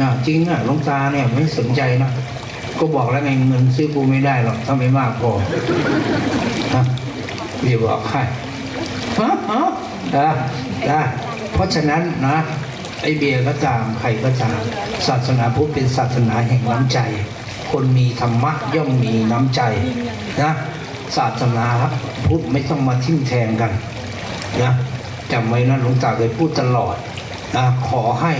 อะจริงอะหลวงตาเนี่ยไม่สนใจนะก็บอกแล้วไงเงินซื้อกูไม่ได้หรอกถ้าไม่มากพอฮะอย่าบอกใครฮะฮะได้ได้เพราะฉะนั้นนะไอเบียร์ก็ตามใครก็ตามศาสนาพุทธเป็นศาสนาแห่งน้ำใจ คนมีธรรมะย่อมมีน้ำใจนะศาสนาพุทธไม่ต้องมาทิ่มแทงกันนะจำไว้นะหลวงตาเคยพูดตลอดนะขอให้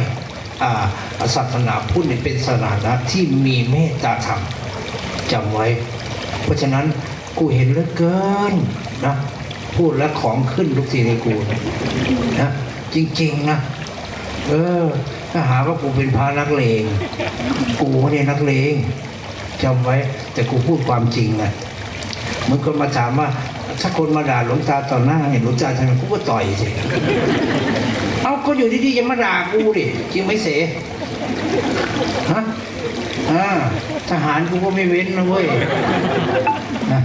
ศาสนาพุทธเนี่ยเป็นศาสนาที่มีเมตตาธรรมจำไว้ เพราะฉะนั้นกูเห็นเหลือเกินนะพูดแล้วของขึ้นทุกทีในกูนะจริงๆนะเออถ้าหาว่ากูเป็นพระนักเลง กูไม่ได้นักเลงจำไว้ แต่กูพูดความจริงนะมันคนมาถามว่าถ้าคนมาด่าหลวงตาต่อหน้าเห็นหลวงตาทำไมกูก็ต่อยสิ เอาก็อยู่ดีๆจะมาด่ากูดิจริงไหมเสฮะอ่าทหารกูก็ไม่เว้นนะเว้ยนะ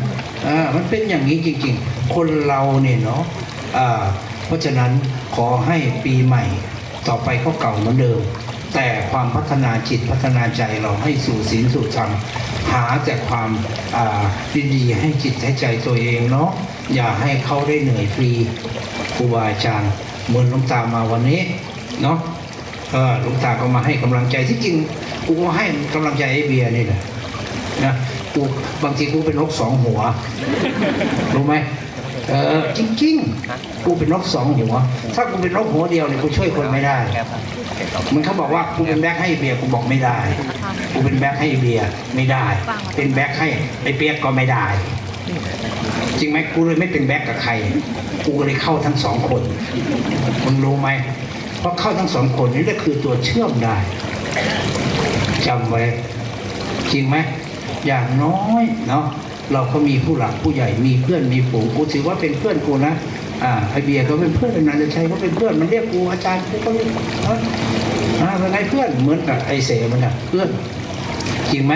อ่ามันเป็นอย่างนี้จริง ๆ คนเราเนี่ยเนาะอ่าเพราะฉะนั้นขอให้ปีใหม่ ต่อไปก็เก่าเหมือนเดิม แต่ความพัฒนาจิตพัฒนาใจเราให้สู่ศีลสู่ธรรมหาแต่ความดีๆให้จิตให้ใจตัวเองเนาะอย่าให้เขาได้เหนื่อยฟรีครูบาอาจารย์ เหมือนหลวงตามาวันนี้เนาะเออหลวงตาก็มาให้กำลังใจที่จริงกูก็ให้กำลังใจไอ้เบียร์นี่แหละนะกูบางทีกูเป็นนกสองหัวรู้ไหมเออจริงๆกูเป็นนกสองหัว ถ้ากูเป็นนกหัวเดียวเนี่ยกูช่วยคนไม่ได้ มันเขาบอกว่ากูเป็นแบ็คให้เบียร์กูบอกไม่ได้ กูเป็นแบ็คให้เบียร์ไม่ได้ เป็นแบ็คให้ไอ้เปียกก็ไม่ได้ ริงไหมกูเลยไม่เป็นแบ็คกับใคร กูเลยเข้าทั้งสองคนมึงรู้ไหมเพราะเข้าทั้งสองคนนี่ก็คือตัวเชื่อมได้จำไว้ จริงไหมอย่างน้อยเนาะเราก็มีผู้หลักผู้ใหญ่มีเพื่อนมีฝูงกูถือว่าเป็นเพื่อนกูนะอ่าไอเบียร์ก็เป็นเพื่อนนันทชัยก็เป็นเพื่อนมันเรียกกูอาจารย์กูก็เรียกอ่าเป็นไงเพื่อนเหมือนกับไอเสมันอะเพื่อนจริงไหม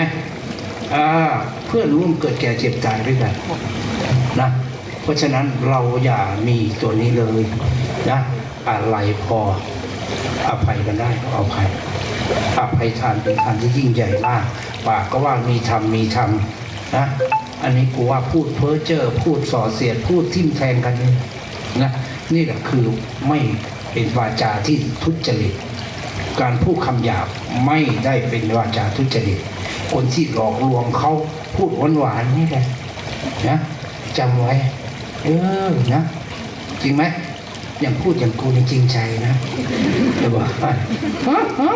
อ่าเพื่อนร่วมเกิดแก่เจ็บตายด้วยกัน นะเพราะฉะนั้นเราอย่ามีตัวนี้เลยนะอะไรพออภัยกันได้ก็อภัยอภัยทานเป็นทานที่ยิ่งใหญ่มากปากก็ว่ามีธรรมมีธรรมนะอันนี้กูว่าพูดเพ้อเจ้อพูดส่อเสียดพูดทิ่มแทงกันนี่นะนี่แหละคือไม่เป็นวาจาที่ทุจริตการพูดคำหยาบไม่ได้เป็นวาจาทุจริตคนที่หลอกลวงเขาพูดหวานๆนี่แหละนะ จำไว้ เออนะ จริงไหมอย่างพูดอย่างกูนี่จริงใจนะจะบอกว่าฮะฮะ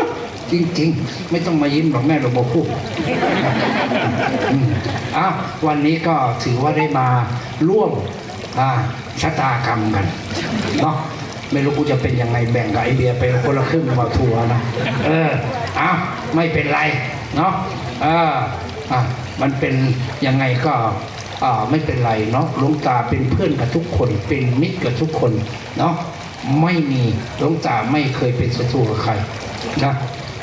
จริงไม่ต้องมายิ้มหรอกแม่เราบอกพูดอ้าววันนี้ก็ถือว่าได้มาร่วมอ่าชะตากรรมกันเนาะไม่รู้กูจะเป็นยังไงแบ่งกับไอเบียไปคนละครึ่งมาทัวร์นะเอออ้าวไม่เป็นไรเนาะเอออะมันเป็นยังไงก็ อ่าไม่เป็นไรเนาะหลวงตาเป็นเพื่อนกับทุกคน เป็นมิตรกับทุกคนเนาะไม่มีหลวงตาไม่เคยเป็นศัตรูกับใครนะ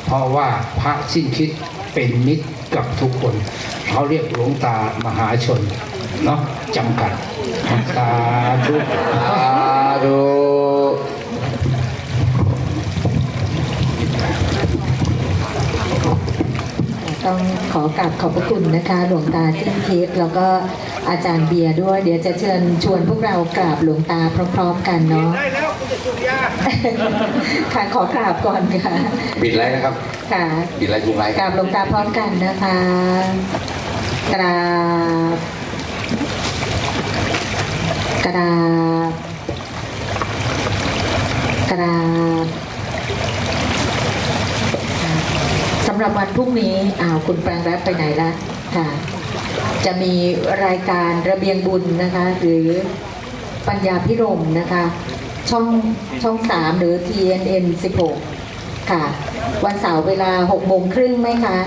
เพราะว่าพระสิ้นคิดเป็นมิตรกับทุกคนเขาเรียกหลวงตามหาชนเนาะจำกัดสาธุสาธุต้อง ขอกราบขอบพระคุณนะคะ หลวงตาสิ้นคิดแล้วก็อาจารย์เบียร์ด้วย เดี๋ยวจะเชิญชวนพวกเรากราบหลวงตาพร้อมๆกันเนาะได้แล้วกูจะสูบยาค่ะขอกราบก่อนค่ะปิดไลฟ์นะครับค่ะปิดไลฟ์ยุงไลฟ์กราบหลวงตาพร้อมกันนะคะ กราบกราบ กราบ สำ หรับวันพรุ่งนี้อ้าวคุณแปลงแรปไปไหนละค่ะ จะมีรายการระเบียงบุญนะคะ หรือปัญญาพิรมนะคะ ช่องช่องสามหรือ TNN 16 ค่ะ วันเสาร์เวลา6โมงครึ่งไหมคะ